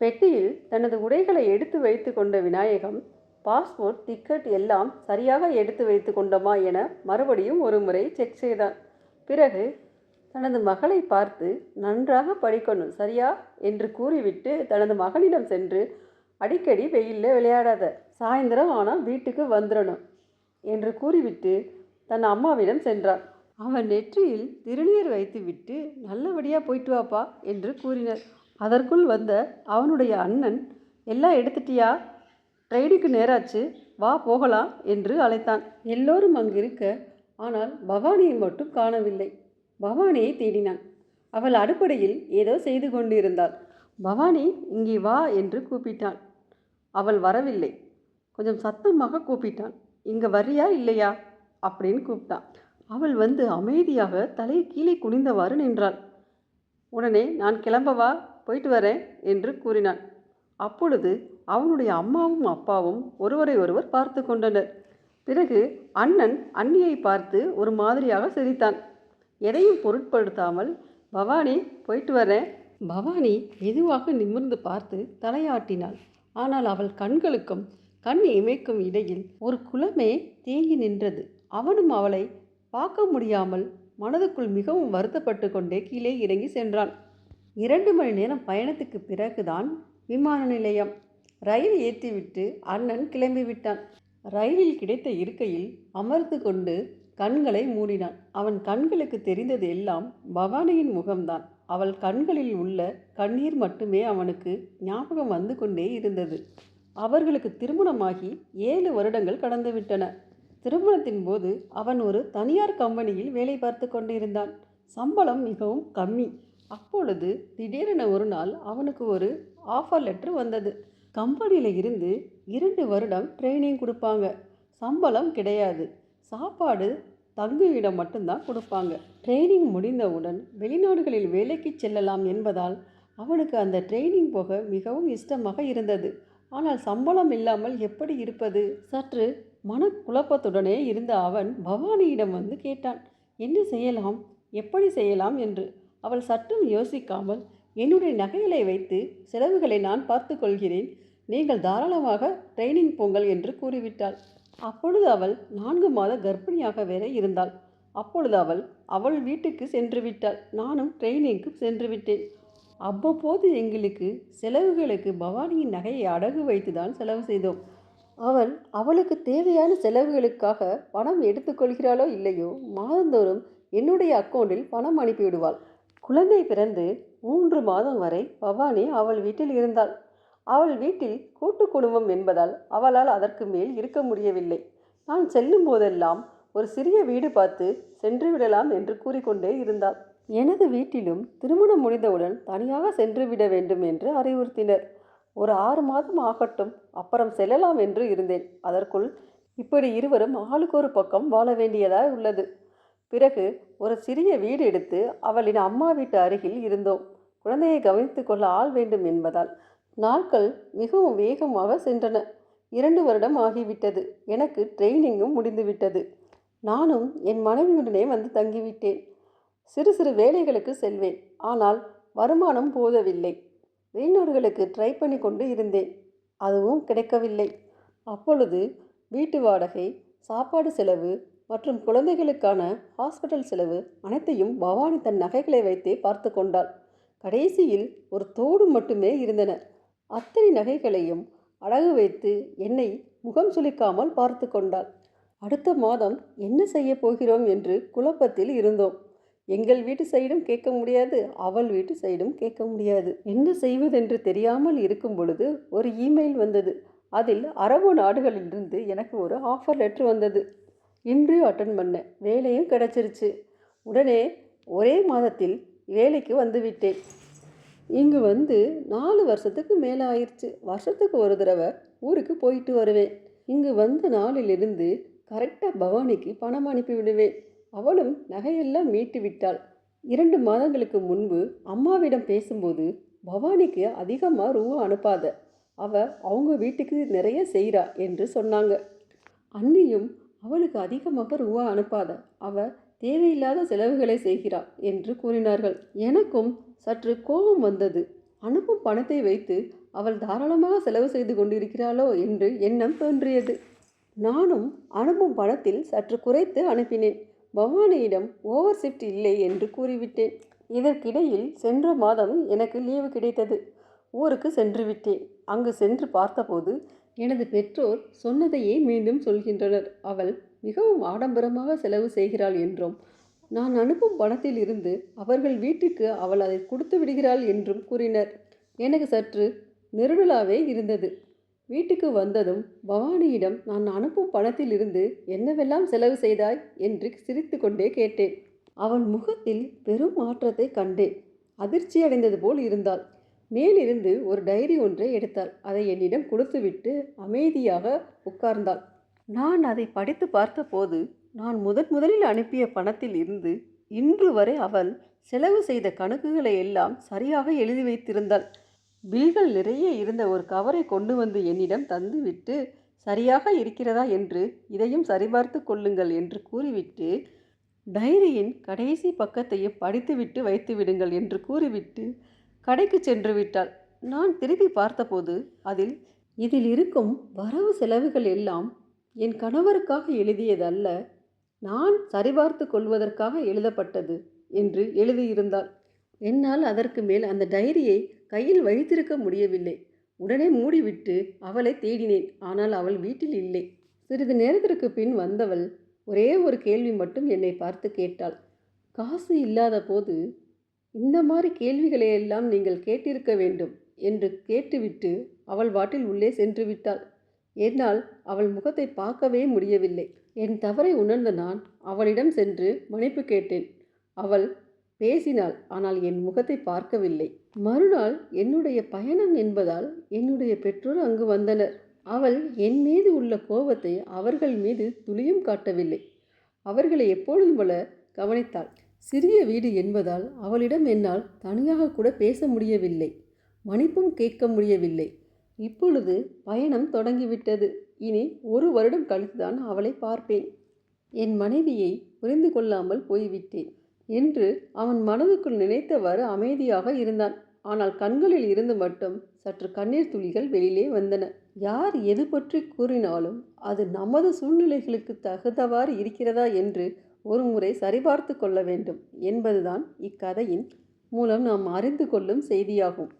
பெட்டியில் தனது உடைகளை எடுத்து வைத்து கொண்ட விநாயகம் பாஸ்போர்ட் டிக்கெட் எல்லாம் சரியாக எடுத்து வைத்து கொண்டோமா என மறுபடியும் ஒரு முறை செக் செய்தான். பிறகு தனது மகளை பார்த்து நன்றாக படிக்கணும் சரியா என்று கூறிவிட்டு தனது மகளிடம் சென்று அடிக்கடி வெயிலில் விளையாடாத சாயந்தரம் ஆனால் வீட்டுக்கு வந்துடணும் என்று கூறிவிட்டு தன் அம்மாவிடம் சென்றான். அவன் நெற்றியில் திருநீர் வைத்துவிட்டு நல்லபடியாக போயிட்டு வாப்பா என்று கூறினர். அதற்குள் வந்த அவனுடைய அண்ணன் எல்லாம் எடுத்துட்டியா? ட்ரெயினுக்கு நேராச்சு வா போகலாம் என்று அழைத்தான். எல்லோரும் அங்கிருக்க ஆனால் பவானியை மட்டும் காணவில்லை. பவானியை தேடினான். அவள் அடுப்படையில் ஏதோ செய்து கொண்டிருந்தாள். பவானி இங்கே வா என்று கூப்பிட்டான். அவள் வரவில்லை. கொஞ்சம் சத்தமாக கூப்பிட்டான். இங்கே வர்றியா இல்லையா? அப்படின்னு கூப்பிட்டான். அவள் வந்து அமைதியாக தலையை கீழே குனிந்தவாறு நின்றாள். உடனே நான் கிளம்பவா? போயிட்டு வரேன் என்று கூறினான். அப்பொழுது அவனுடைய அம்மாவும் அப்பாவும் ஒருவரை ஒருவர் பார்த்து கொண்டனர். பிறகு அண்ணன் அண்ணியை பார்த்து ஒரு மாதிரியாக சிரித்தான். எதையும் பொருட்படுத்தாமல் பவானி போயிட்டு வரேன். பவானி மெதுவாக நிமிர்ந்து பார்த்து தலையாட்டினாள். ஆனால் அவள் கண்களுக்கும் கண் இமைக்கும் இடையில் ஒரு குளமே தேங்கி நின்றது. அவனும் அவளை பார்க்க முடியாமல் மனதுக்குள் மிகவும் வருத்தப்பட்டு கொண்டே கீழே இறங்கி சென்றான். இரண்டு மணி நேரம் பயணத்துக்கு பிறகுதான் விமான நிலையம். ரயில் ஏற்றிவிட்டு அண்ணன் கிளம்பிவிட்டான். ரயிலில் கிடைத்த இருக்கையில் அமர்ந்து கொண்டு கண்களை மூடினான். அவன் கண்களுக்கு தெரிந்தது எல்லாம் பவானியின் முகம்தான். அவள் கண்களில் உள்ள கண்ணீர் மட்டுமே அவனுக்கு ஞாபகம் வந்து கொண்டே இருந்தது. அவர்களுக்கு திருமணமாகி ஏழு வருடங்கள் கடந்துவிட்டன. திருமணத்தின் போது அவன் ஒரு தனியார் கம்பெனியில் வேலை பார்த்து கொண்டிருந்தான். சம்பளம் மிகவும் கம்மி. அப்பொழுது திடீரென ஒரு நாள் அவனுக்கு ஒரு ஆஃபர் லெட்ரு வந்தது. கம்பெனியில் இருந்து இரண்டு வருடம் ட்ரைனிங் கொடுப்பாங்க. சம்பளம் கிடையாது. சாப்பாடு தங்குமிடம் மட்டும்தான் கொடுப்பாங்க. ட்ரைனிங் முடிந்தவுடன் வெளிநாடுகளில் வேலைக்கு செல்லலாம் என்பதால் அவனுக்கு அந்த ட்ரைனிங் போக மிகவும் இஷ்டமாக இருந்தது. ஆனால் சம்பளம் இல்லாமல் எப்படி இருப்பது? சற்று மனக்குழப்பத்துடனே இருந்த அவன் பவானியிடம் வந்து கேட்டான். என்ன செய்யலாம்? எப்படி செய்யலாம்? என்று. அவள் சற்றும் யோசிக்காமல் என்னுடைய நகைகளை வைத்து செலவுகளை நான் பார்த்து கொள்கிறேன். நீங்கள் தாராளமாக ட்ரைனிங் போங்கள் என்று கூறிவிட்டாள். அப்பொழுது அவள் நான்கு மாத கர்ப்பிணியாக வேற இருந்தாள். அப்பொழுது அவள் அவள் வீட்டுக்கு சென்று விட்டாள். நானும் ட்ரைனிங்க்கு சென்று விட்டேன். அவ்வப்போது எங்களுக்கு செலவுகளுக்கு பவானியின் நகையை அடகு வைத்து தான் செலவு செய்தோம். அவள் அவளுக்கு தேவையான செலவுகளுக்காக பணம் எடுத்துக்கொள்கிறாளோ இல்லையோ மாதந்தோறும் என்னுடைய அக்கௌண்டில் பணம் அனுப்பிவிடுவாள். குழந்தை பிறந்து மூன்று மாதம் வரை பவானி அவள் வீட்டில் இருந்தாள். அவள் வீட்டில் கூட்டு குடும்பம் என்பதால் அவளால் அதற்கு மேல் இருக்க முடியவில்லை. நான் செல்லும் போதெல்லாம் ஒரு சிறிய வீடு பார்த்து சென்று விடலாம் என்று கூறிக்கொண்டே இருந்தாள். எனது வீட்டிலும் திருமணம் முடிந்தவுடன் தனியாக சென்று விட வேண்டும் என்று அறிவுறுத்தினர். ஒரு ஆறு மாதம் ஆகட்டும் அப்புறம் செல்லலாம் என்று இருந்தேன். அதற்குள் இப்படி இருவரும் ஆளுக்கு ஒரு பக்கம் வாழ வேண்டியதாய் உள்ளது. பிறகு ஒரு சிறிய வீடு எடுத்து அவளின் அம்மா வீட்டு அருகில் இருந்தோம். குழந்தையை கவனித்து கொள்ள ஆள் வேண்டும் என்பதால் நாட்கள் மிகவும் வேகமாக சென்றன. இரண்டு வருடம் ஆகிவிட்டது. எனக்கு ட்ரெயினிங்கும் முடிந்துவிட்டது. நானும் என் மனைவியுடனே வந்து தங்கிவிட்டேன். சிறு சிறு வேலைகளுக்கு செல்வேன். ஆனால் வருமானம் போதவில்லை. வெளிநாடுகளுக்கு ட்ரை பண்ணி கொண்டு இருந்தேன். அதுவும் கிடைக்கவில்லை. அப்பொழுது வீட்டு வாடகை சாப்பாடு செலவு மற்றும் குழந்தைகளுக்கான ஹாஸ்பிட்டல் செலவு அனைத்தையும் பவானி தன் நகைகளை வைத்தே பார்த்து கொண்டாள். கடைசியில் ஒரு தோடு மட்டுமே இருந்தன. அத்தனை நகைகளையும் அழகு வைத்து என்னை முகம் சுளிக்காமல் பார்த்து கொண்டாள். அடுத்த மாதம் என்ன செய்ய போகிறோம் என்று குழப்பத்தில் இருந்தோம். எங்கள் வீட்டு சைடும் கேட்க முடியாது அவள் வீட்டு சைடும் கேட்க முடியாது. என்ன செய்வதென்று தெரியாமல் இருக்கும் பொழுது ஒரு இமெயில் வந்தது. அதில் அரபு நாடுகளிலிருந்து எனக்கு ஒரு ஆஃபர் லெட்ரு வந்தது. இன்டர்வியூ அட்டன் பண்ணேன் வேலையும் கிடச்சிருச்சு. உடனே ஒரே மாதத்தில் வேலைக்கு வந்துவிட்டேன். இங்கு வந்து நாலு வருஷத்துக்கு மேலே ஆயிடுச்சு வருஷத்துக்கு ஒரு தடவை ஊருக்கு போயிட்டு வருவேன். இங்கு வந்த நாளிலிருந்து கரெக்டாக பவானிக்கு பணம் அனுப்பி விடுவேன். அவளும் நகையெல்லாம் மீட்டு விட்டாள். இரண்டு மாதங்களுக்கு முன்பு அம்மாவிடம் பேசும்போது பவானிக்கு அதிகமாக ரூபா அனுப்பாத. அவ அவங்க வீட்டுக்கு நிறைய செய்கிறா என்று சொன்னாங்க. அன்னியும் அவளுக்கு அதிகமாக ரூபா அனுப்பாத. அவ தேவையில்லாத செலவுகளை செய்கிறாள் என்று கூறினார்கள். எனக்கும் சற்று கோபம் வந்தது. அனுப்பும் பணத்தை வைத்து அவள் தாராளமாக செலவு செய்து கொண்டிருக்கிறாளோ என்று எண்ணம் தோன்றியது. நானும் அனுப்பும் பணத்தில் சற்று குறைத்து அனுப்பினேன். பவானியிடம் ஓவர் ஷிஃப்ட் இல்லை என்று கூறிவிட்டேன். இதற்கிடையில் சென்ற மாதம் எனக்கு லீவு கிடைத்தது. ஊருக்கு சென்று விட்டேன். அங்கு சென்று பார்த்தபோது எனது பெற்றோர் சொன்னதையே மீண்டும் சொல்கின்றனர். அவள் மிகவும் ஆடம்பரமாக செலவு செய்கிறாள் என்றும். நான் அனுப்பும் பணத்தில் இருந்து அவர்கள் வீட்டுக்கு அவள் அதை கொடுத்து விடுகிறாள் என்றும் கூறினர். எனக்கு சற்று நெருடலாவே இருந்தது. வீட்டுக்கு வந்ததும் பவானியிடம் நான் அனுப்பும் பணத்தில் இருந்து என்னவெல்லாம் செலவு செய்தாய்? என்று சிரித்து கொண்டே கேட்டேன். அவள் முகத்தில் பெரும் மாற்றத்தை கண்டேன். அதிர்ச்சி அடைந்தது போல் இருந்தாள். மேலிருந்து ஒரு டைரி ஒன்றை எடுத்தாள். அதை என்னிடம் கொடுத்துவிட்டு அமைதியாக உட்கார்ந்தாள். நான் அதை படித்து பார்த்தபோது நான் முதன் முதலில் அனுப்பிய பணத்தில் இருந்து இன்று வரை அவள் செலவு செய்த கணக்குகளை எல்லாம் சரியாக எழுதி வைத்திருந்தாள். பில்கள் நிறைய இருந்த ஒரு கவரை கொண்டு வந்து என்னிடம் தந்துவிட்டு சரியாக இருக்கிறதா? என்று இதையும் சரிபார்த்து கொள்ளுங்கள் என்று கூறிவிட்டு டைரியின் கடைசி பக்கத்தையும் படித்துவிட்டு வைத்து விடுங்கள் என்று கூறிவிட்டு கடைக்கு சென்று விட்டாள். நான் திரும்பி பார்த்தபோது அதில் இதில் இருக்கும் வரவு செலவுகள் எல்லாம் என் கணவருக்காக எழுதியதல்ல. நான் சரிபார்த்து கொள்வதற்காக எழுதப்பட்டது என்று எழுதியிருந்தாள். என்னால் அதற்கு மேல் அந்த டைரியை கையில் வைத்திருக்க முடியவில்லை. உடனே மூடிவிட்டு அவளை தேடினேன். ஆனால் அவள் வீட்டில் இல்லை. சிறிது நேரத்திற்கு பின் வந்தவள் ஒரே ஒரு கேள்வி மட்டும் என்னை பார்த்து கேட்டாள். காசு இல்லாத போது இந்த மாதிரி கேள்விகளையெல்லாம் நீங்கள் கேட்டிருக்க வேண்டும் என்று கேட்டுவிட்டு அவள் வாட்டில் உள்ளே சென்று விட்டாள். என்னால் அவள் முகத்தை பார்க்கவே முடியவில்லை. என் தவறை உணர்ந்த நான் அவளிடம் சென்று மன்னிப்பு கேட்டேன். அவள் பேசினாள் ஆனால் என் முகத்தை பார்க்கவில்லை. மறுநாள் என்னுடைய பயணம் என்பதால் என்னுடைய பெற்றோர் அங்கு வந்தனர். அவள் என் மீது உள்ள கோபத்தை அவர்கள் மீது துளியும் காட்டவில்லை. அவர்களை எப்பொழுதும் போல கவனித்தாள். சிறிய வீடு என்பதால் அவளிடம் என்னால் தனியாக கூட பேச முடியவில்லை. மன்னிப்பும் கேட்க முடியவில்லை. இப்பொழுது பயணம் தொடங்கிவிட்டது. இனி ஒரு வருடம் கழித்துதான் அவளை பார்ப்பேன். என் மனைவியை புரிந்து கொள்ளாமல் போய்விட்டேன் என்று அவன் மனதுக்குள் நினைத்தவாறு அமைதியாக இருந்தான். ஆனால் கண்களில் இருந்து மட்டும் சற்று கண்ணீர் துளிகள் வெளியிலே வந்தன. யார் எது பற்றி கூறினாலும் அது நமது சூழ்நிலைகளுக்கு தகுந்தவாறு இருக்கிறதா என்று ஒரு முறை சரிபார்த்து கொள்ள வேண்டும் என்பதுதான் இக்கதையின் மூலம் நாம் அறிந்து கொள்ளும் செய்தியாகும்.